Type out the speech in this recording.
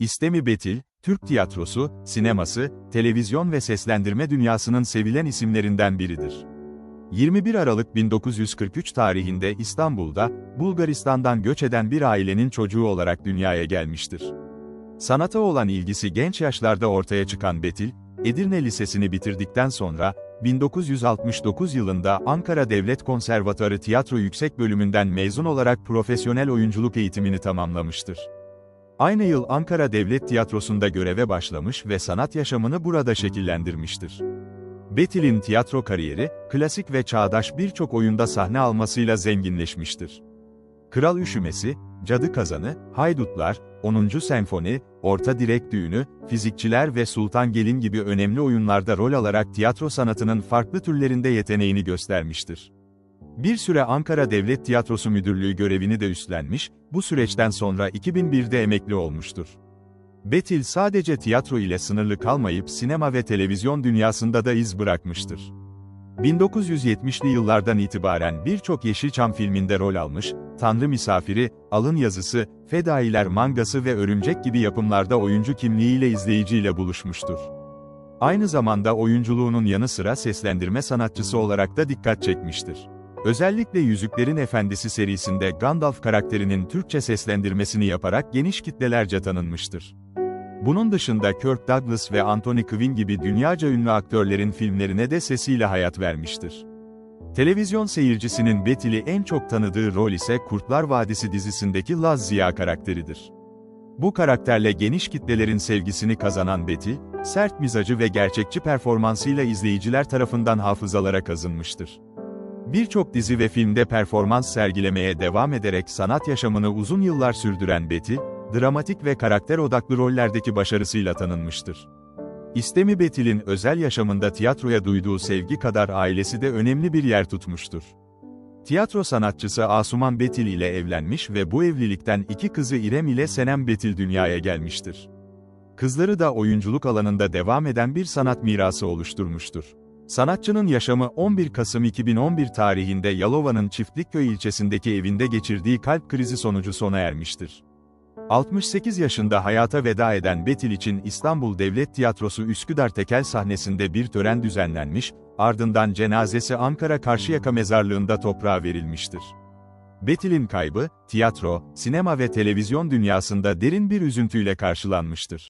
İstemi Betil, Türk tiyatrosu, sineması, televizyon ve seslendirme dünyasının sevilen isimlerinden biridir. 21 Aralık 1943 tarihinde İstanbul'da, Bulgaristan'dan göç eden bir ailenin çocuğu olarak dünyaya gelmiştir. Sanata olan ilgisi genç yaşlarda ortaya çıkan Betil, Edirne Lisesi'ni bitirdikten sonra, 1969 yılında Ankara Devlet Konservatuarı Tiyatro Yüksek Bölümünden mezun olarak profesyonel oyunculuk eğitimini tamamlamıştır. Aynı yıl Ankara Devlet Tiyatrosu'nda göreve başlamış ve sanat yaşamını burada şekillendirmiştir. Betil'in tiyatro kariyeri, klasik ve çağdaş birçok oyunda sahne almasıyla zenginleşmiştir. Kral Üşümesi, Cadı Kazanı, Haydutlar, 10. Senfoni, Orta Direk Düğünü, Fizikçiler ve Sultan Gelin gibi önemli oyunlarda rol alarak tiyatro sanatının farklı türlerinde yeteneğini göstermiştir. Bir süre Ankara Devlet Tiyatrosu Müdürlüğü görevini de üstlenmiş, bu süreçten sonra 2001'de emekli olmuştur. Betil sadece tiyatro ile sınırlı kalmayıp sinema ve televizyon dünyasında da iz bırakmıştır. 1970'li yıllardan itibaren birçok Yeşilçam filminde rol almış, Tanrı Misafiri, Alın Yazısı, Fedailer Mangası ve Örümcek gibi yapımlarda oyuncu kimliğiyle izleyiciyle buluşmuştur. Aynı zamanda oyunculuğunun yanı sıra seslendirme sanatçısı olarak da dikkat çekmiştir. Özellikle Yüzüklerin Efendisi serisinde Gandalf karakterinin Türkçe seslendirmesini yaparak geniş kitlelerce tanınmıştır. Bunun dışında Kirk Douglas ve Anthony Quinn gibi dünyaca ünlü aktörlerin filmlerine de sesiyle hayat vermiştir. Televizyon seyircisinin Betil'i en çok tanıdığı rol ise Kurtlar Vadisi dizisindeki Laz Ziya karakteridir. Bu karakterle geniş kitlelerin sevgisini kazanan Betil, sert mizacı ve gerçekçi performansıyla izleyiciler tarafından hafızalara kazınmıştır. Birçok dizi ve filmde performans sergilemeye devam ederek sanat yaşamını uzun yıllar sürdüren Betil, dramatik ve karakter odaklı rollerdeki başarısıyla tanınmıştır. İstemi Betil'in özel yaşamında tiyatroya duyduğu sevgi kadar ailesi de önemli bir yer tutmuştur. Tiyatro sanatçısı Asuman Betil ile evlenmiş ve bu evlilikten iki kızı İrem ile Senem Betil dünyaya gelmiştir. Kızları da oyunculuk alanında devam eden bir sanat mirası oluşturmuştur. Sanatçının yaşamı 11 Kasım 2011 tarihinde Yalova'nın Çiftlikköy ilçesindeki evinde geçirdiği kalp krizi sonucu sona ermiştir. 68 yaşında hayata veda eden Betil için İstanbul Devlet Tiyatrosu Üsküdar Tekel sahnesinde bir tören düzenlenmiş, ardından cenazesi Ankara Karşıyaka Mezarlığı'nda toprağa verilmiştir. Betil'in kaybı, tiyatro, sinema ve televizyon dünyasında derin bir üzüntüyle karşılanmıştır.